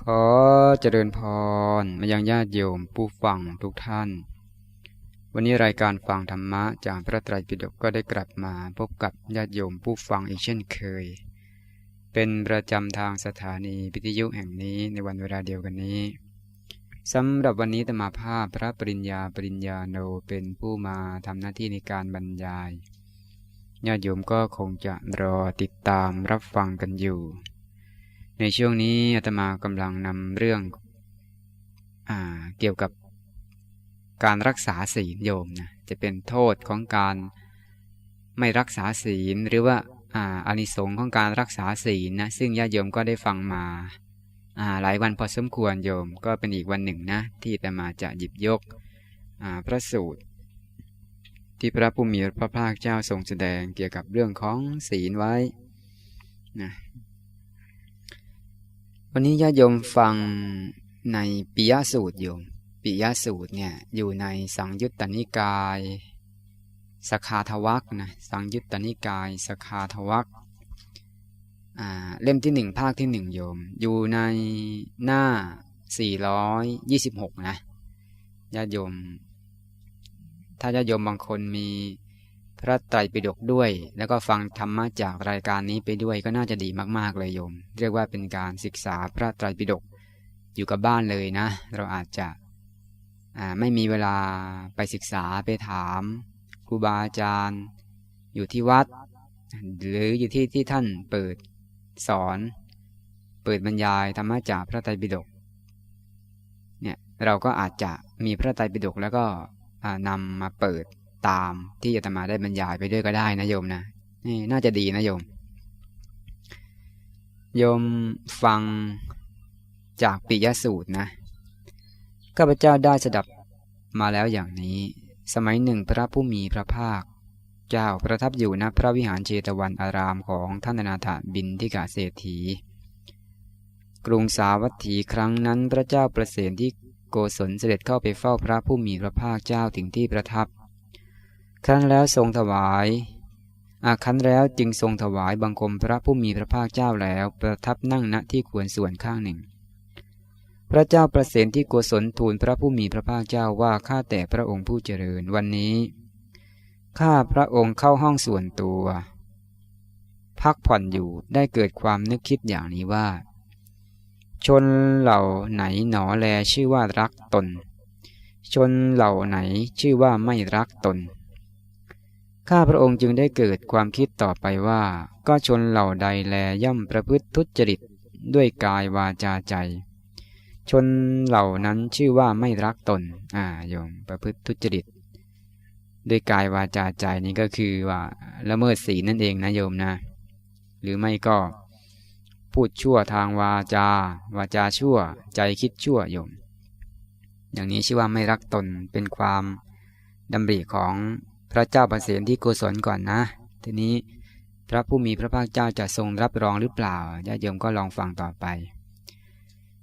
ขอเจริญพรมายังญาติโยมผู้ฟังทุกท่าน วันนี้รายการฟังธรรมะจากพระไตรปิฎกก็ได้กลับมาพบกับญาติโยมผู้ฟังอีกเช่นเคย เป็นประจำทางสถานีวิทยุแห่งนี้ในวันเวลาเดียวกันนี้สำหรับวันนี้ธรรมาภาพพระปริญญาปริญญาโนเป็นผู้มาทำหน้าที่ในการบรรยายญาติโยมก็คงจะรอติดตามรับฟังกันอยู่ ในช่วงนี้อาตมากำลังนำเรื่องอเกี่ยวกับการรักษาศีลโยมนะจะเป็นโทษของการไม่รักษาศีลหรือว่าอานิสงส์ของการรักษาศีลนะซึ่งญาติโยมก็ได้ฟังมาหลายวันพอสมควรโยมก็เป็นอีกวันหนึ่งนะที่อาตมาจะหยิบยกพระสูตร ที่พระผู้มีพระภาคเจ้าทรงแสดงเกี่ยวกับเรื่องของศีลไว้นะ วันนี้ญาติโยมฟังในปิยสูตรโยมปิยสูตรเนี่ยอยู่ในสังยุตตนิกายสคาทวักนะสังยุตตนิกายสคาทวักเล่มที่หนึ่งภาคที่หนึ่งโยม อยู่ในหน้า 426 นะญาติโยม ถ้าญาติโยมบางคนมี พระไตรปิฎกด้วย แล้วก็ฟังธรรมะจากรายการนี้ไปด้วยก็น่าจะดีมากๆเลยโยม เรียกว่าเป็นการศึกษาพระไตรปิฎกอยู่กับบ้านเลยนะ เราอาจจะไม่มีเวลาไปศึกษาไปถามครูบาอาจารย์ อยู่ที่วัด หรืออยู่ที่ที่ท่านเปิดสอน เปิดบรรยายธรรมะจากพระไตรปิฎกเนี่ยเราก็อาจจะมีพระไตรปิฎกแล้วก็นำมาเปิด ตามที่อาตมาได้บรรยายไปด้วยก็ได้นะโยมนะนี่น่าจะดีนะโยม โยมฟังจากปิยสูตรนะข้าพเจ้าได้สดับมาแล้วอย่างนี้ สมัยหนึ่งพระผู้มีพระภาค เจ้าประทับอยู่ณพระวิหารเจตวันอารามของท่านนาถบินทิกาเศรษฐี กรุงสาวัตถีครั้งนั้นพระเจ้าประเสนที่โกศลเสด็จเข้าไปเฝ้าพระผู้มีพระภาคเจ้าถึงที่ประทับ ครั้นแล้วทรงถวายอาคันแล้วจึงทรงถวายบังคมพระผู้มีพระภาคเจ้าแล้วประทับนั่งณที่ควรส่วนข้างหนึ่ง พระเจ้าประเสนที่โกศลทูลพระผู้มีพระภาคเจ้าว่าข้าแต่พระองค์ผู้เจริญวันนี้ ข้าพระองค์เข้าห้องส่วนตัว พักผ่อนอยู่ได้เกิดความนึกคิดอย่างนี้ว่า ชนเหล่าไหนหนอแลชื่อว่ารักตน ชนเหล่าไหนชื่อว่าไม่รักตน ข้าพระองค์จึงได้เกิดความคิดต่อไปว่า ก็ชนเหล่าใดแลย่อมประพฤติทุจริตด้วยกายวาจาใจ ชนเหล่านั้นชื่อว่าไม่รักตน อ่าโยมประพฤติทุจริต ด้วยกายวาจาใจนี้ก็คือว่าละเมิดศีลนั่นเองนะโยมนะ หรือไม่ก็ พูดชั่วทางวาจา วาจาชั่ว ใจคิดชั่วโยม อย่างนี้ชื่อว่าไม่รักตนเป็นความดำริของ พระเจ้าประเสนที่กุศลก่อนนะ ทีนี้พระผู้มีพระภาคเจ้าจะทรงรับรองหรือเปล่าญาติโยมก็ลองฟังต่อไป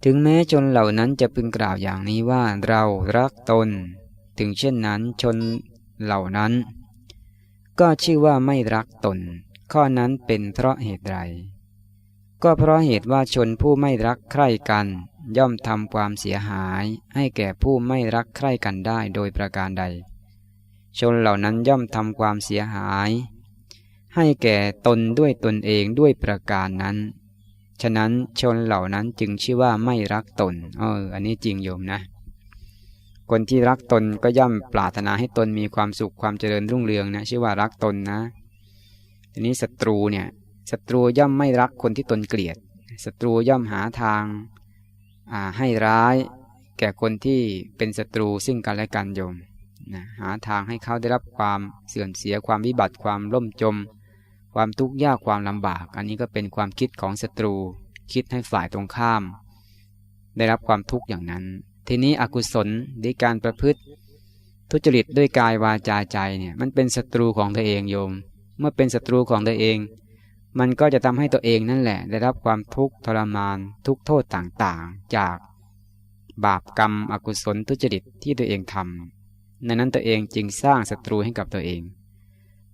ถึงแม้ชนเหล่านั้นจะพึงกล่าวอย่างนี้ว่าเรารักตน ถึงเช่นนั้นชนเหล่านั้น ก็ชื่อว่าไม่รักตน ข้อนั้นเป็นเพราะเหตุไรก็เพราะเหตุว่าชนผู้ไม่รักใคร่กัน ย่อมทำความเสียหาย ให้แก่ผู้ไม่รักใคร่กันได้โดยประการใด ชนเหล่านั้นย่อมทำความเสียหาย ให้แก่ตนด้วยตนเองด้วยประการนั้น ฉะนั้นชนเหล่านั้นจึงชื่อว่าไม่รักตนเอออันนี้จริงโยมนะ คนที่รักตนก็ย่อมปรารถนาให้ตนมีความสุขความเจริญรุ่งเรืองนะชื่อว่ารักตนนะ ทีนี้ศัตรูเนี่ยศัตรูย่อมไม่รักคนที่ตนเกลียดศัตรูย่อมหาทางให้ร้าย แก่คนที่เป็นศัตรูซึ่งกันและกันโยม นะหาทางให้เขาได้รับความเสื่อมเสียความวิบัติความล่มจม ความทุกข์ยากความลำบาก อันนี้ก็เป็นความคิดของศัตรู คิดให้ฝ่ายตรงข้าม ได้รับความทุกข์อย่างนั้น ทีนี้อกุศลในการประพฤติ ทุจริตด้วยกายวาจาใจเนี่ยมันเป็นศัตรูของตัวเองโยม เมื่อเป็นศัตรูของตัวเอง มันก็จะทำให้ตัวเองนั่นแหละ ได้รับความทุกข์ทรมาน ทุกโทษต่างๆ จากบาปกรรมอกุศลทุจริตที่ตัวเองทำ ในนั้นตัวเองจึงสร้างศัตรูให้กับตัวเอง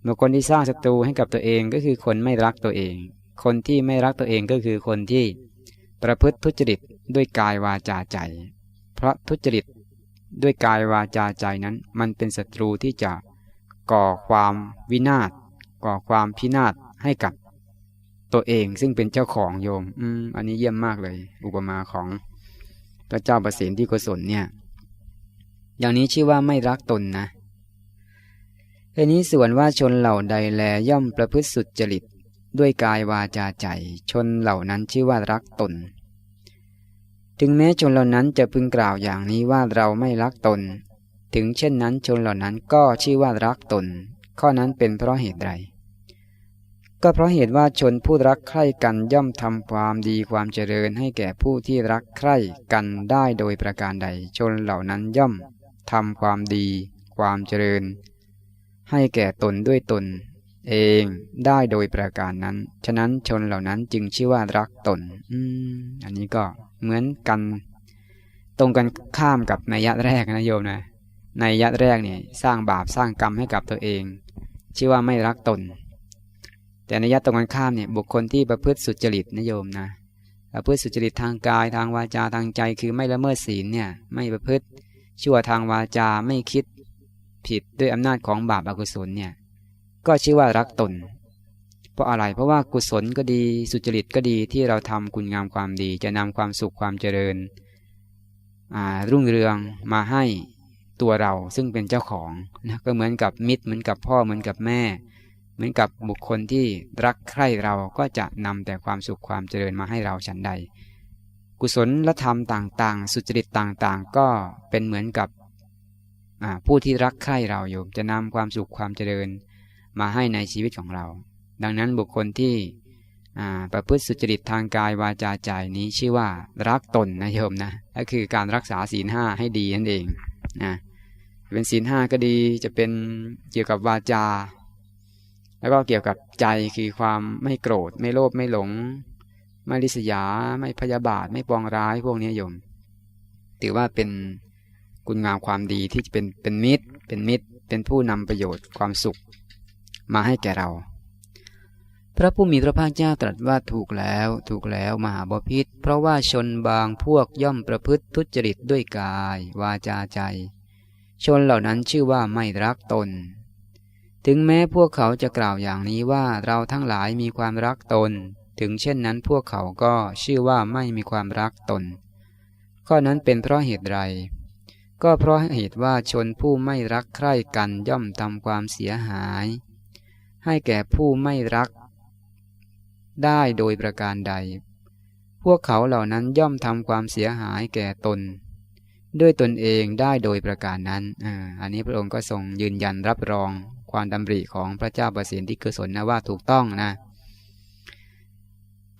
เมื่อคนที่สร้างศัตรูให้กับตัวเองก็คือคนไม่รักตัวเอง คนที่ไม่รักตัวเองก็คือคนที่ประพฤติทุจริตด้วยกายวาจาใจ เพราะทุจริตด้วยกายวาจาใจนั้น มันเป็นศัตรูที่จะก่อความวินาศก่อความพินาศให้กับตัวเองซึ่งเป็นเจ้าของโยม อืม อันนี้เยี่ยมมากเลย อุปมาของพระเจ้าประสิทธิที่กุศลเนี่ย อย่างนี้ชื่อว่าไม่รักตนนะอันนี้ส่วนว่าชนเหล่าใดแลย่อมประพฤติสุดจริต ด้วยกายวาจาใจ ชนเหล่านั้นชื่อว่ารักตน ถึงแม้ชนเหล่านั้นจะพึงกล่าวอย่างนี้ว่าเราไม่รักตน ถึงเช่นนั้นชนเหล่านั้นก็ชื่อว่ารักตน ข้อนั้นเป็นเพราะเหตุใด ก็เพราะเหตุว่าชนผู้รักใคร่กันย่อมทำความดีความเจริญให้แก่ผู้ที่รักใคร่กันได้โดยประการใด ชนเหล่านั้นย่อม ทำความดี ความเจริญ ให้แก่ตนด้วยตน เองได้โดยประการนั้น ฉะนั้นชนเหล่านั้นจึงชื่อว่ารักตน อืมอันนี้ก็เหมือนกัน ตรงกันข้ามกับในยัดแรกนะโยมนะในยัดแรกเนี่ยสร้างบาปสร้างกรรมให้กับตัวเอง ชื่อว่าไม่รักตน แต่ในยะตรงกันข้ามเนี่ยบุคคลที่ประพฤติสุจริตนิยมนะประพฤติสุจริตทางกายทางวาจาทางใจคือไม่ละเมิดศีลเนี่ยไม่ประพฤติ ชั่วทางวาจาไม่คิดผิดด้วยอำนาจของบาปอกุศลเนี่ย ก็ชื่อว่ารักตน เพราะอะไรเพราะว่ากุศลก็ดีสุจริตก็ดีที่เราทำคุณงามความดี จะนำความสุขความเจริญรุ่งเรืองมาให้ตัวเราซึ่งเป็นเจ้าของนะก็เหมือนกับมิตรเหมือนกับพ่อเหมือนกับแม่ เหมือนกับบุคคลที่รักใคร่เราก็จะนำแต่ความสุขความเจริญมาให้เราฉันใด กุศลและธรรมต่างๆ สุจริตต่างๆ ก็เป็นเหมือนกับผู้ที่รักใคร่เราอยู่จะนำความสุขความเจริญมาให้ในชีวิตของเรา ดังนั้นบุคคลที่ประพฤติสุจริตทางกายวาจาใจนี้ชื่อว่ารักตนนะโยมนะก็คือการรักษาศีลห้าให้ดีนั่นเองนะเป็นศีลห้าก็ดีจะเป็นเกี่ยวกับวาจา แล้วก็เกี่ยวกับใจคือความไม่โกรธไม่โลภไม่หลง ไม่ริษยา ไม่พยาบาท ไม่ปองร้ายพวกนี้โยม ถือว่าเป็นคุณงามความดีที่จะเป็นเป็นมิตร เป็นมิตร เป็นผู้นำประโยชน์ความสุข มาให้แก่เรา พระผู้มีพระภาคเจ้าตรัสว่าถูกแล้วถูกแล้วมหาบพิษเพราะว่าชนบางพวกย่อมประพฤติทุจริตด้วยกาย วาจาใจ ชนเหล่านั้นชื่อว่าไม่รักตนถึงแม้พวกเขาจะกล่าวอย่างนี้ว่าเราทั้งหลายมีความรักตน ถึงเช่นนั้นพวกเขาก็ชื่อว่าไม่มีความรักตน ข้อนั้นเป็นเพราะเหตุไร ก็เพราะเหตุว่าชนผู้ไม่รักใคร่กันย่อมทำความเสียหาย ให้แก่ผู้ไม่รัก ได้โดยประการใด พวกเขาเหล่านั้นย่อมทำความเสียหายแก่ตน ด้วยตนเองได้โดยประการนั้นอันนี้พระองค์ก็ทรงยืนยันรับรองความดำริของพระเจ้าประสิทธิกุศลนะว่าถูกต้องนะ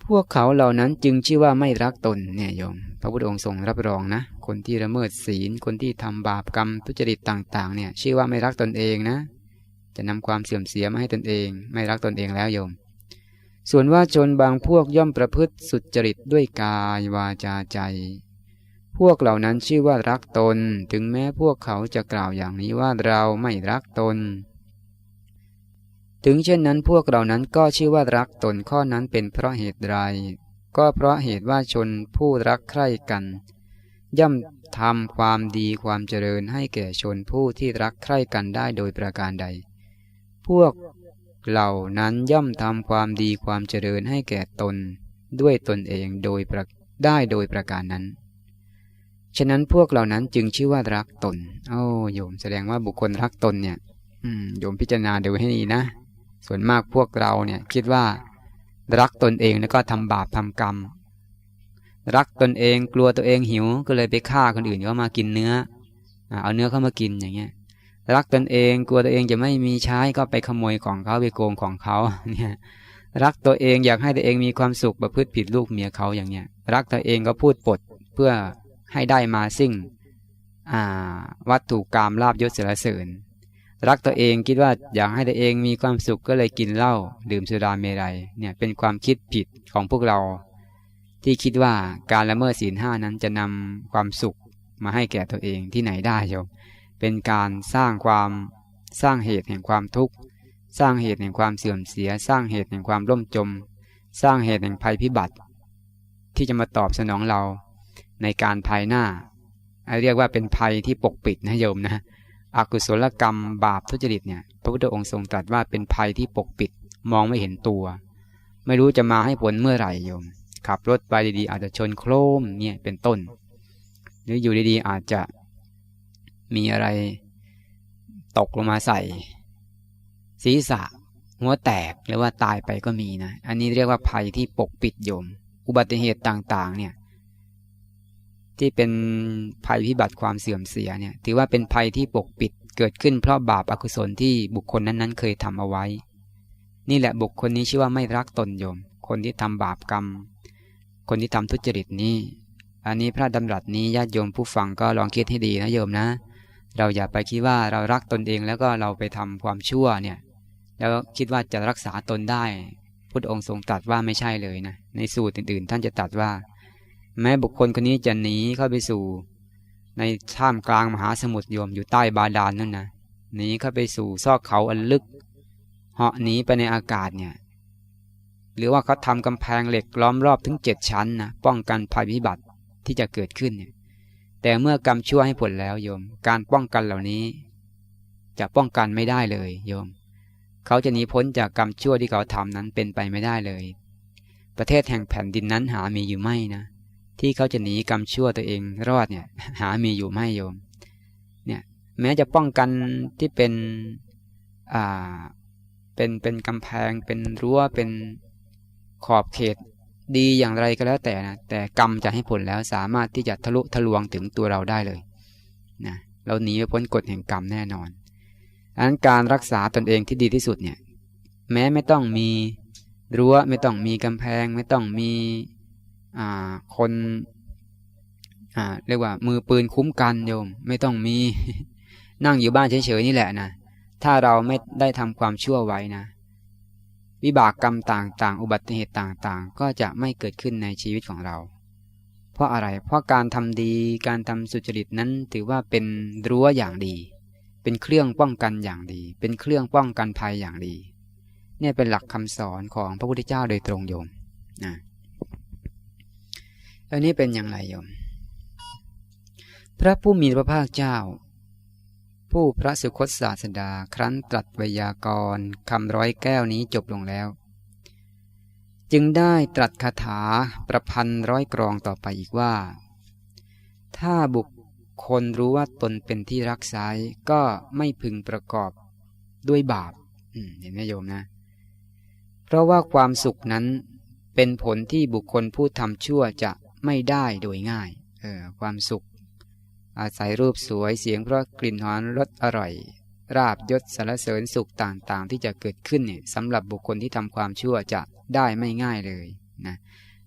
พวกเขาเหล่านั้นจึงชื่อว่าไม่รักตนเนี่ยโยม พระพุทธองค์ทรงรับรองนะ คนที่ละเมิดศีล คนที่ทำบาปกรรมทุจริตต่าง ๆ เนี่ย ชื่อว่าไม่รักตนเองนะ จะนำความเสื่อมเสียมาให้ตนเอง ไม่รักตนเองแล้วโยม ส่วนว่าชนบางพวกย่อมประพฤติสุจริตด้วยกายวาจาใจ พวกเหล่านั้นชื่อว่ารักตน ถึงแม้พวกเขาจะกล่าวอย่างนี้ว่าเราไม่รักตน ถึงเช่นนั้นพวกเรานั้นก็ชื่อว่ารักตนข้อนั้นเป็นเพราะเหตุไรก็เพราะเหตุว่าชนผู้รักใคร่กัน ย่อมทำความดีความเจริญให้แก่ชนผู้ที่รักใคร่กันได้โดยประการใด พวกเหล่านั้นย่อมทำความดีความเจริญให้แก่ตน ด้วยตนเองโดยได้โดยประการนั้น ฉะนั้นพวกเหล่านั้นจึงชื่อว่ารักตน โอ้โยมแสดงว่าบุคคลรักตนเนี่ยโยมพิจารณาดูให้ดีนะ ส่วนมากพวกเราเนี่ยคิดว่ารักตนเองแล้วก็ทำบาปทำกรรม รักตนเองกลัวตัวเองหิวก็เลยไปฆ่าคนอื่นเขามากินเนื้อเอาเนื้อเข้ามากินอย่างเงี้ยรักตนเองกลัวตัวเองจะไม่มีใช้ก็ไปขโมยของเขาไปโกงของเขาเนี่ยรักตัวเองอยากให้ตัวเองมีความสุขประพฤติผิดลูกเมียเขาอย่างเงี้ยรักตัวเองก็พูดปดเพื่อให้ได้มาสิ่งวัตถุกรรมลาบยศเสรเสริญ รักตัวเองคิดว่าอยากให้ตัวเองมีความสุขก็เลยกินเหล้าดื่มสุราเมรัยเนี่ยเป็นความคิดผิดของพวกเรา ที่คิดว่าการละเมิดศีลห้านั้นจะนำความสุขมาให้แก่ตัวเองที่ไหนได้โยมเป็นการสร้างความสร้างเหตุแห่งความทุกข์ สร้างเหตุแห่งความเสื่อมเสีย สร้างเหตุแห่งความร่มจม สร้างเหตุแห่งภัยพิบัติ ที่จะมาตอบสนองเราในการภายหน้าเรียกว่าเป็นภัยที่ปกปิดนะโยมนะ อกุศลกรรมบาปทุจริตเนี่ย พระพุทธองค์ทรงตรัสว่าเป็นภัยที่ปกปิดมองไม่เห็นตัว ไม่รู้จะมาให้ผลเมื่อไหร่โยม ขับรถไปดีๆ อาจจะชนโครมเนี่ยเป็นต้น หรืออยู่ดีๆ อาจจะมีอะไรตกลงมาใส่ ศีรษะหัวแตกหรือว่าตายไปก็มีนะ อันนี้เรียกว่าภัยที่ปกปิดโยม อุบัติเหตุต่างๆ เนี่ย ที่เป็นภัยพิบัติความเสื่อมเสียเนี่ย ถือว่าเป็นภัยที่ปกปิดเกิดขึ้นเพราะบาปอากุศลที่บุคคลนั้นๆ เคยทำเอาไว้ นี่แหละบุคคลนี้ชื่อว่าไม่รักตนโยม คนที่ทำบาปกรรม คนที่ทำทุจริตนี้ อันนี้พระดำรัสนี้ญาติโยมผู้ฟังก็ลองคิดให้ดีนะโยมนะ เราอย่าไปคิดว่าเรารักตนเองแล้วก็เราไปทำความชั่วเนี่ย แล้วคิดว่าจะรักษาตนได้ พุทธองค์ทรงตรัสว่าไม่ใช่เลยนะ ในสูตรอื่นๆ ท่านจะตรัสว่า แม้บุคคลคนนี้จะหนีเข้าไปสู่ ในท่ามกลางมหาสมุทรโยมอยู่ใต้บาดาลนนั่นนะหนีเข้าไปสู่ซอกเขาอันลึกเหาะหนีไปในอากาศเนี่ย หรือว่าเขาทำกำแพงเหล็กล้อมรอบถึงเจ็ดชั้นนะป้องกันภัยพิบัติที่จะเกิดขึ้นเนี่ยแต่เมื่อกรรมชั่วให้ผลแล้วโยม การป้องกันเหล่านี้ จะป้องกันไม่ได้เลย โยม เขาจะหนีพ้นจากกรรมชั่วที่เขาทำนั้นเป็นไปไม่ได้เลย ประเทศแห่งแผ่นดินนั้นหามีอยู่ไม่นะ ที่เขาจะหนีกรรมชั่วตัวเองรอดเนี่ย หามีอยู่ไม่โยม เนี่ย แม้จะป้องกันที่เป็นอ่าเป็นเป็นกำแพงเป็นรั้วเป็นขอบเขตดีอย่างไรก็แล้วแต่นะแต่กรรมจะให้ผลแล้วสามารถที่จะทะลุทะลวงถึงตัวเราได้เลยนะเราหนีไปพ้นกฎแห่งกรรมแน่นอนอันการรักษาตนเองที่ดีที่สุดเนี่ย แม้ไม่ต้องมีรั้วไม่ต้องมีกำแพง ไม่ต้องมี คนเรียกว่ามือปืนคุ้มกันโยม ไม่ต้องมีนั่งอยู่บ้านเฉยๆนี่แหละนะถ้าเราไม่ได้ทำความชั่วไว้นะวิบากกรรมต่างๆ อุบัติเหตุต่างๆ ก็จะไม่เกิดขึ้นในชีวิตของเรา เพราะอะไร เพราะการทำดีการทำสุจริตนั้นถือว่าเป็นรั้วอย่างดี เป็นเครื่องป้องกันอย่างดี เป็นเครื่องป้องกันภัยอย่างดี เนี่ยเป็นหลักคำสอนของพระพุทธเจ้าโดยตรงโยมนะ อันนี้เป็นอย่างไรโยม พระผู้มีพระภาคเจ้า ผู้พระสุคตศาสดาครั้นตรัสวยากรณ์คำร้อยแก้วนี้จบลงแล้ว จึงได้ตรัสคาถาประพันธ์ร้อยกรองต่อไปอีกว่า ถ้าบุคคลรู้ว่าตนเป็นที่รักษาก็ไม่พึงประกอบด้วยบาปเห็นไหมโยมนะ เพราะว่าความสุขนั้นเป็นผลที่บุคคลผู้ทำชั่วจะ ไม่ได้โดยง่ายเออความสุข อาศัยรูปสวยเสียงเพราะกลิ่นหอมรสอร่อย ราบยศสารเสริญสุขต่างๆ ที่จะเกิดขึ้นเนี่ยสำหรับบุคคลที่ทำความชั่วจะได้ไม่ง่ายเลยนะ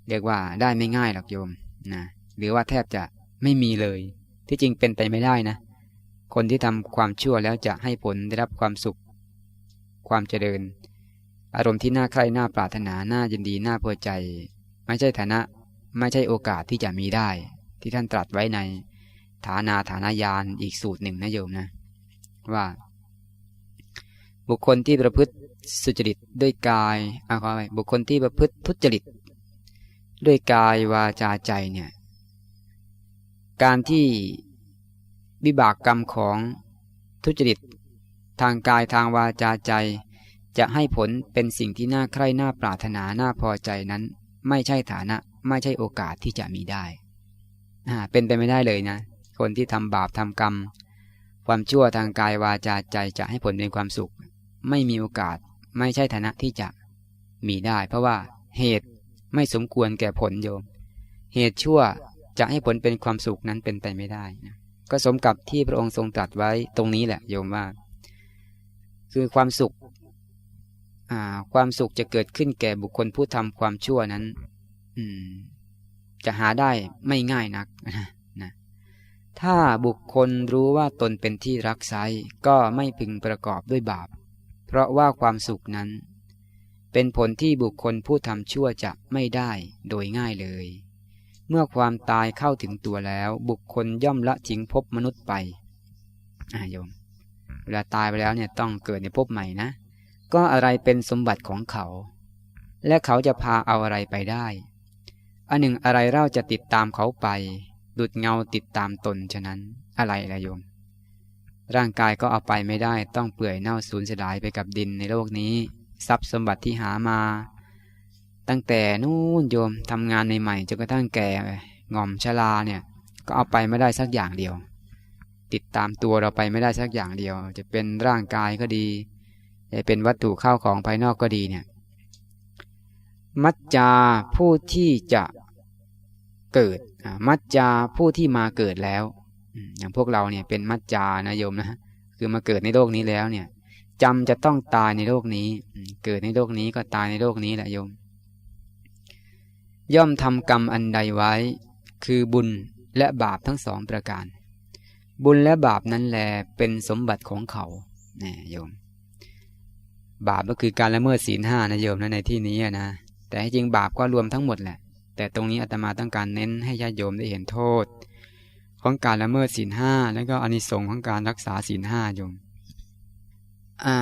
เรียกว่าได้ไม่ง่ายหรอกโยมนะหรือว่าแทบจะไม่มีเลย ที่จริงเป็นไปไม่ได้นะ คนที่ทำความชั่วแล้วจะให้ผลได้รับความสุข ความเจริญ อารมณ์ที่น่าใคร่น่าปรารถนาน่ายินดีน่าพอใจ ไม่ใช่ฐานะ ไม่ใช่โอกาสที่จะมีได้ ที่ท่านตรัสไว้ในฐานาฐานายานอีกสูตรหนึ่งนะโยมนะ ว่า บุคคลที่ประพฤติสุจริตด้วยกายเอาขอไปบุคคลที่ประพฤติทุจริต ด้วยกายวาจาใจเนี่ย การที่วิบากกรรมของทุจริต ทางกายทางวาจาใจ จะให้ผลเป็นสิ่งที่น่าใคร่น่าปรารถนาน่าพอใจนั้น ไม่ใช่ฐานะ ไม่ใช่โอกาสที่จะมีได้เป็นไปไม่ได้เลยนะ คนที่ทำบาปทำกรรม ความชั่วทางกายวาจาใจจะให้ผลเป็นความสุข ไม่มีโอกาสไม่ใช่ฐานะที่จะมีได้ เพราะว่าเหตุไม่สมควรแก่ผลโยม เหตุชั่วจะให้ผลเป็นความสุขนั้นเป็นไปไม่ได้นะก็สมกับที่พระองค์ทรงตรัสไว้ตรงนี้แหละโยมว่า คือความสุขความสุขจะเกิดขึ้นแก่บุคคลผู้ทำความชั่วนั้น จะหาได้ไม่ง่ายนักนะถ้าบุคคลรู้ว่าตนเป็นที่รักไซก็ไม่พึงประกอบด้วยบาป เพราะว่าความสุขนั้น เป็นผลที่บุคคลผู้ทำชั่วจะไม่ได้โดยง่ายเลย เมื่อความตายเข้าถึงตัวแล้ว บุคคลย่อมละทิ้งภพมนุษย์ไปอ่าโยม เวลาตายไปแล้วเนี่ยต้องเกิดในภพใหม่นะ ก็อะไรเป็นสมบัติของเขา และเขาจะพาเอาอะไรไปได้ อันหนึ่งอะไรเราจะติดตามเขาไป ดุดเงาติดตามตนฉะนั้นอะไรละโยม ร่างกายก็เอาไปไม่ได้ต้องเปื่อยเน่าสูญเสียดายไปกับดินในโลกนี้ ทรัพย์สมบัติที่หามา ตั้งแต่นู่นโยมทำงานในใหม่จนกระทั่งแก่งอมชราเนี่ย ก็เอาไปไม่ได้สักอย่างเดียว ติดตามตัวเราไปไม่ได้สักอย่างเดียว จะเป็นร่างกายก็ดีจะเป็นวัตถุเข้าของภายนอกก็ดีเนี่ย มัจจาผู้ที่จะเกิดมัจจาผู้ที่มาเกิดแล้ว อย่างพวกเราเนี่ยเป็นมัจจานะโยมนะคือมาเกิดในโลกนี้แล้วเนี่ยจำจะต้องตายในโลกนี้ เกิดในโลกนี้ก็ตายในโลกนี้แหละโยม ย่อมทำกรรมอันใดไว้ คือบุญและบาปทั้งสองประการ บุญและบาปนั้นแลเป็นสมบัติของเขาเนี่ยโยม บาปก็คือการละเมิดศีลห้านะโยมนะในที่นี้นะ แต่จริงบาปก็รวมทั้งหมดแหละ แต่ตรงนี้อาตมาต้องการเน้นให้ญาติโยมได้เห็นโทษ ของการละเมิดศีลห้าแล้วก็อนิสงส์ของการรักษาศีลห้าโยมอ่า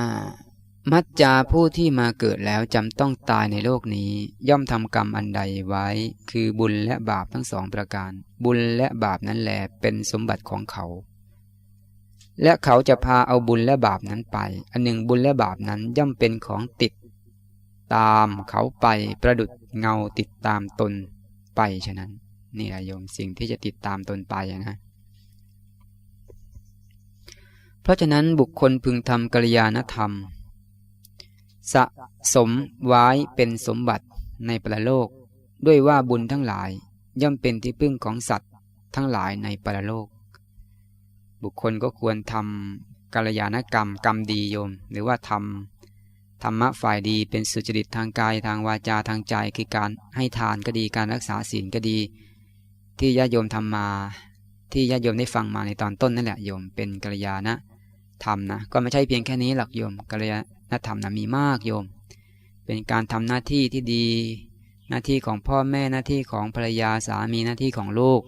มัจจาผู้ที่มาเกิดแล้วจำต้องตายในโลกนี้ ย่อมทำกรรมอันใดไว้ คือบุญและบาปทั้งสองประการ บุญและบาปนั้นแหลเป็นสมบัติของเขา และเขาจะพาเอาบุญและบาปนั้นไป อันหนึ่งบุญและบาปนั้นย่อมเป็นของติด ตามเขาไปประดุดเงาติดตามตนไปฉะนั้น นี่แหละโยมสิ่งที่จะติดตามตนไปนะเพราะฉะนั้นบุคคลพึงทำกัลยาณธรรม สะสมไว้เป็นสมบัติในประโลก ด้วยว่าบุญทั้งหลายย่อมเป็นที่พึ่งของสัตว์ทั้งหลายในประโลก บุคคลก็ควรทำกัลยาณกรรมกรรมดีโยม หรือว่าทำ ธรรมะฝ่ายดีเป็นสุจริตทางกายทางวาจาทางใจคือการให้ทานก็ดีการรักษาศีลก็ดี ที่ญาโยมทำมา ที่ญาโยมได้ฟังมาในตอนต้นนั่นแหละโยมเป็นกัลยาณธรรมนะก็ไม่ใช่เพียงแค่นี้หลักโยมกัลยาณธรรมนะมีมากโยม เป็นการทำหน้าที่ที่ดี หน้าที่ของพ่อแม่หน้าที่ของภรรยาสามีหน้าที่ของลูก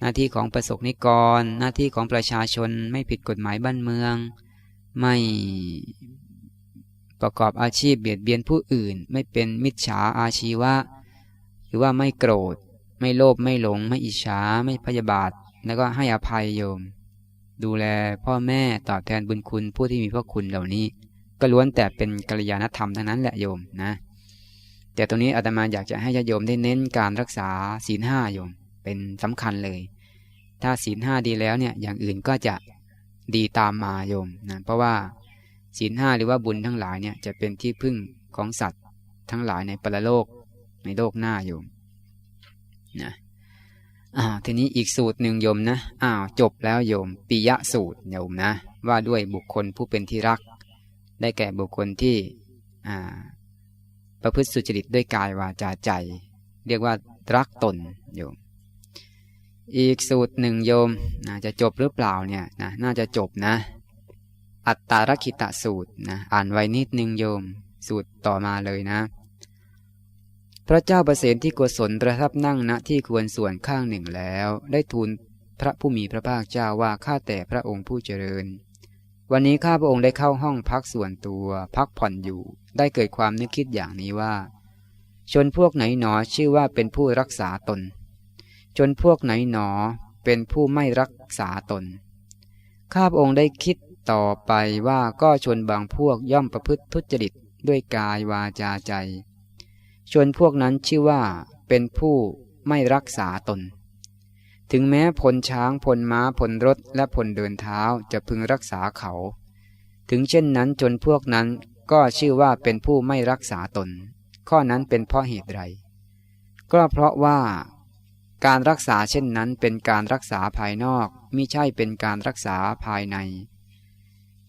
หน้าที่ของประสบนิกร หน้าที่ของประชาชนไม่ผิดกฎหมายบ้านเมือง ไม่ ประกอบอาชีพเบียดเบียนผู้อื่น ไม่เป็นมิจฉาอาชีวะ หรือว่าไม่โกรธ ไม่โลภไม่หลง ไม่อิจฉาไม่พยาบาท แล้วก็ให้อภัยโยม ดูแลพ่อแม่ตอบแทนบุญคุณผู้ที่มีพระคุณเหล่านี้ ก็ล้วนแต่เป็นกัลยาณธรรมทั้งนั้นแหละโยมนะ แต่ตรงนี้อาตมาอยากจะให้ญาโยมได้เน้นการรักษาศีลห้าโยมเป็นสำคัญเลย ถ้าศีลห้าดีแล้วเนี่ยอย่างอื่นก็จะดีตามมาโยมนะเพราะว่า ศีลห้าหรือว่าบุญทั้งหลายเนี่ยจะเป็นที่พึ่งของสัตว์ทั้งหลายในปรโลกในโลกหน้าโยมนะอ้าวทีนี้อีกสูตรหนึ่งโยมนะอ้าวจบแล้วโยมปิยะสูตรโยมนะว่าด้วยบุคคลผู้เป็นที่รัก ได้แก่บุคคลที่ประพฤติสุจริตด้วยกายวาจาใจ เรียกว่ารักตนโยม อีกสูตรหนึ่งโยมนะจะจบหรือเปล่าเนี่ยนะน่าจะจบนะ อัตตารคิตะสูตรนะอ่านไว้นิดนึงโยมสูตรต่อมาเลยนะ พระเจ้าประเสนที่กุศลประทับนั่งณที่ควรส่วนข้างหนึ่งแล้ว ได้ทูลพระผู้มีพระภาคเจ้าว่าข้าแต่พระองค์ผู้เจริญ วันนี้ข้าพระองค์ได้เข้าห้องพักส่วนตัว พักผ่อนอยู่ ได้เกิดความนึกคิดอย่างนี้ว่า ชนพวกไหนหนอชื่อว่าเป็นผู้รักษาตน ชนพวกไหนหนอเป็นผู้ไม่รักษาตน ข้าพระองค์ได้คิด ต่อไปว่าก็ชนบางพวกย่อมประพฤติทุจริตด้วยกายวาจาใจ ชนพวกนั้นชื่อว่าเป็นผู้ไม่รักษาตน ถึงแม้พลช้างพลม้าพลรถและพลเดินเท้าจะพึงรักษาเขา ถึงเช่นนั้นจนพวกนั้นก็ชื่อว่าเป็นผู้ไม่รักษาตน ข้อนั้นเป็นเพราะเหตุไร ก็เพราะว่า การรักษาเช่นนั้นเป็นการรักษาภายนอกมิใช่เป็นการรักษาภายใน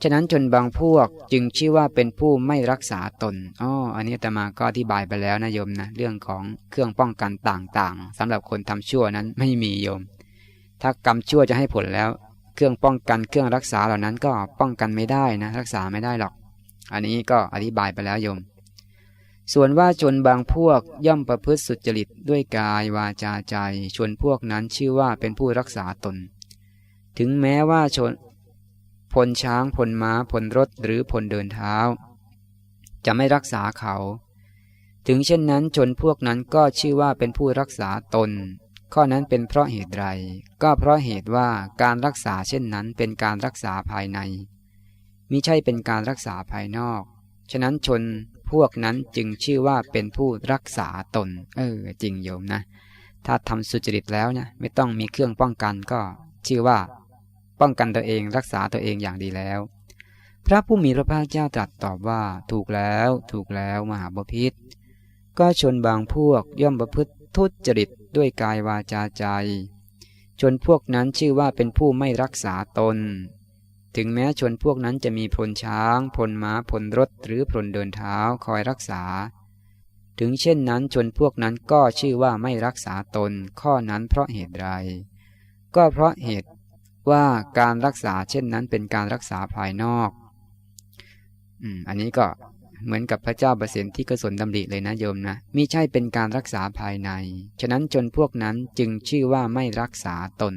ฉะนั้นจนบางพวกจึงชื่อว่าเป็นผู้ไม่รักษาตนอ๋ออันนี้ตมาก็อธิบายไปแล้วนะโยมนะเรื่องของเครื่องป้องกันต่างๆสำหรับคนทำชั่วนั้นไม่มีโยม ถ้ากรรมชั่วจะให้ผลแล้ว เครื่องป้องกันเครื่องรักษาเหล่านั้นก็ป้องกันไม่ได้นะรักษาไม่ได้หรอก อันนี้ก็อธิบายไปแล้วโยม ส่วนว่าชนบางพวกย่อมประพฤติสุจริตด้วยกายวาจาใจชนพวกนั้นชื่อว่าเป็นผู้รักษาตน ถึงแม้ว่าชน พลช้างพลม้าพลรถหรือพลเดินเท้า จะไม่รักษาเขา ถึงเช่นนั้นชนพวกนั้นก็ชื่อว่าเป็นผู้รักษาตน ข้อนั้นเป็นเพราะเหตุไร ก็เพราะเหตุว่าการรักษาเช่นนั้นเป็นการรักษาภายในมิใช่เป็นการรักษาภายนอก ฉะนั้นชนพวกนั้นจึงชื่อว่าเป็นผู้รักษาตน เออ จริงโยมนะ ถ้าทำสุจริตแล้วนะไม่ต้องมีเครื่องป้องกันก็ ชื่อว่า ป้องกันตัวเองรักษาตัวเองอย่างดีแล้ว พระผู้มีพระภาคเจ้าตรัสตอบว่าถูกแล้วถูกแล้วมหาบพิษก็ชนบางพวกย่อมประพฤติทุจริตด้วยกายวาจาใจ ชนพวกนั้นชื่อว่าเป็นผู้ไม่รักษาตน ถึงแม้ชนพวกนั้นจะมีพลช้างพลม้าพลรถหรือพลเดินเท้าคอยรักษา ถึงเช่นนั้นชนพวกนั้นก็ชื่อว่าไม่รักษาตนข้อนั้นเพราะเหตุใด ก็เพราะเหตุ ว่าการรักษาเช่นนั้นเป็นการรักษาภายนอก อืม อันนี้ก็เหมือนกับพระเจ้าประสิทธิ์ที่กสนดำริเลยนะโยมนะมิใช่เป็นการรักษาภายใน ฉะนั้นชนพวกนั้นจึงชื่อว่าไม่รักษาตน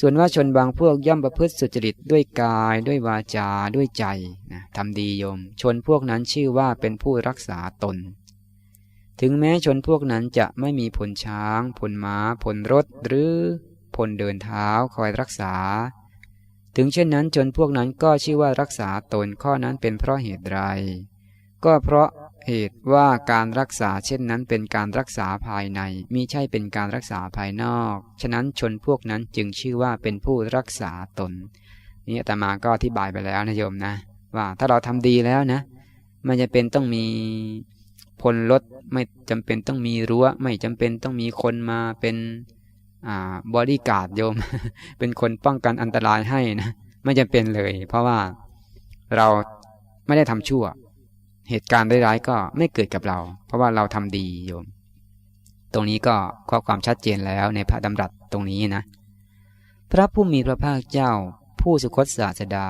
ส่วนว่าชนบางพวกย่อมประพฤติสุจริตด้วยกายด้วยวาจาด้วยใจนะทำดีโยม ชนพวกนั้นชื่อว่าเป็นผู้รักษาตน ถึงแม้ชนพวกนั้นจะไม่มีผลช้าง ผลม้า ผลรถหรือ ผลเดินเท้าคอยรักษา ถึงเช่นนั้นชนพวกนั้นก็ชื่อว่ารักษาตนข้อนั้นเป็นเพราะเหตุไร ก็เพราะเหตุว่าการรักษาเช่นนั้นเป็นการรักษาภายในมิใช่เป็นการรักษาภายนอก ฉะนั้นชนพวกนั้นจึงชื่อว่าเป็นผู้รักษาตน นี่อาตมาก็อธิบายไปแล้วนะโยมนะ ว่าถ้าเราทำดีแล้วนะ มันจะเป็นต้องมีพลรถไม่จำเป็นต้องมีรั้ว ไม่จำเป็นต้องมีคนมาเป็น บอดี้การ์ดโยม เป็นคนป้องกันอันตรายให้นะไม่จำเป็นเลย เพราะว่าเราไม่ได้ทำชั่ว เหตุการณ์ร้ายๆก็ไม่เกิดกับเรา เพราะว่าเราทำดีโยม ตรงนี้ก็ข้อความชัดเจนแล้วในพระดำรัสตรงนี้นะ พระผู้มีพระภาคเจ้า ผู้สุคตศาสดา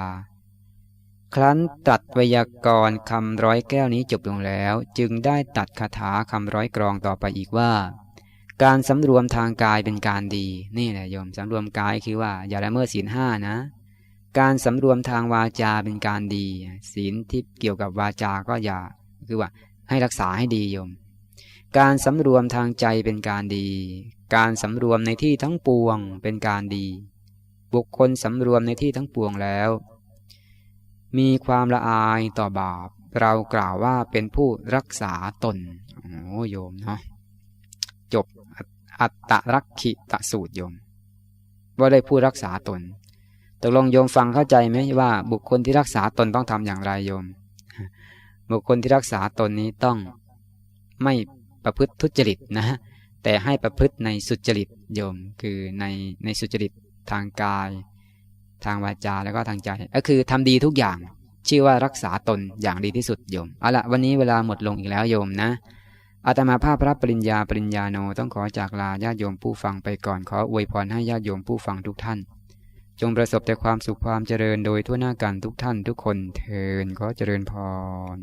ครั้นตัดวยากรณ์คำร้อยแก้วนี้จบลงแล้ว จึงได้ตัดคาถาคำร้อยกรองต่อไปอีกว่า การสำรวมทางกายเป็นการดี นี่แหละโยมสำรวมกายคือว่า อย่าละเมิดศีลห้านะ การสำรวมทางวาจาเป็นการดี ศีลที่เกี่ยวกับวาจาก็อย่าคือว่า ให้รักษาให้ดีโยม การสำรวมทางใจเป็นการดี การสำรวมในที่ทั้งปวงเป็นการดี บุคคลสำรวมในที่ทั้งปวงแล้ว มีความละอายต่อบาป เรากล่าวว่าเป็นผู้รักษาตนโอ้โยมเนาะจบ อัตตรักขิตสูตรโยม ว่าได้ผู้รักษาตนตกลงโยมฟังเข้าใจไหมว่า บุคคลที่รักษาตนต้องทำอย่างไรโยม บุคคลที่รักษาตนนี้ต้องไม่ประพฤติทุจริตนะแต่ให้ประพฤติในสุจริตโยม คือในในสุจริตทางกาย ทางวาจาแล้วก็ทางใจ ก็คือทำดีทุกอย่างชื่อว่ารักษาตนอย่างดีที่สุดโยมเอาละวันนี้เวลาหมดลงอีกแล้วโยมนะ อาตมาภาพพระปริญญาปริญญาโนต้องขอจากลาญาติโยมผู้ฟังไปก่อนขออวยพรให้ญาติโยมผู้ฟังทุกท่าน จงประสบแต่ความสุขความเจริญโดยทั่วหน้ากันทุกท่านทุกคนเทินขอเจริญพร